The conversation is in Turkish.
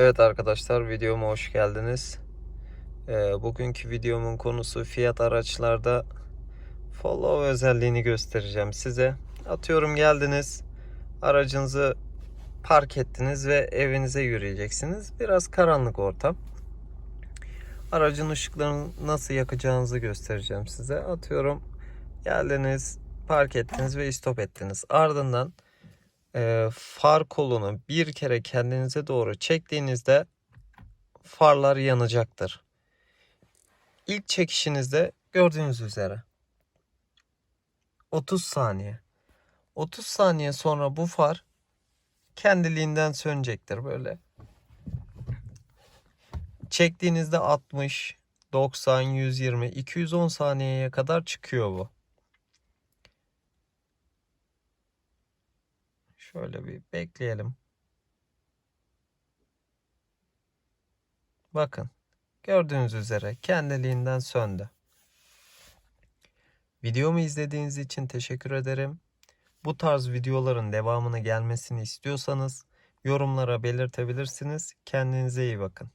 Evet arkadaşlar videoma hoş geldiniz. Ee, bugünkü videomun konusu fiyat araçlarda follow özelliğini göstereceğim size. Atıyorum geldiniz aracınızı park ettiniz ve evinize yürüyeceksiniz. Biraz karanlık ortam. Aracın ışıklarını nasıl yakacağınızı göstereceğim size. Atıyorum geldiniz park ettiniz ve stop ettiniz. Ardından e, far kolunu bir kere kendinize doğru çektiğinizde farlar yanacaktır. İlk çekişinizde gördüğünüz üzere 30 saniye. 30 saniye sonra bu far kendiliğinden sönecektir böyle. Çektiğinizde 60, 90, 120, 210 saniyeye kadar çıkıyor bu. Şöyle bir bekleyelim. Bakın. Gördüğünüz üzere kendiliğinden söndü. Videomu izlediğiniz için teşekkür ederim. Bu tarz videoların devamını gelmesini istiyorsanız yorumlara belirtebilirsiniz. Kendinize iyi bakın.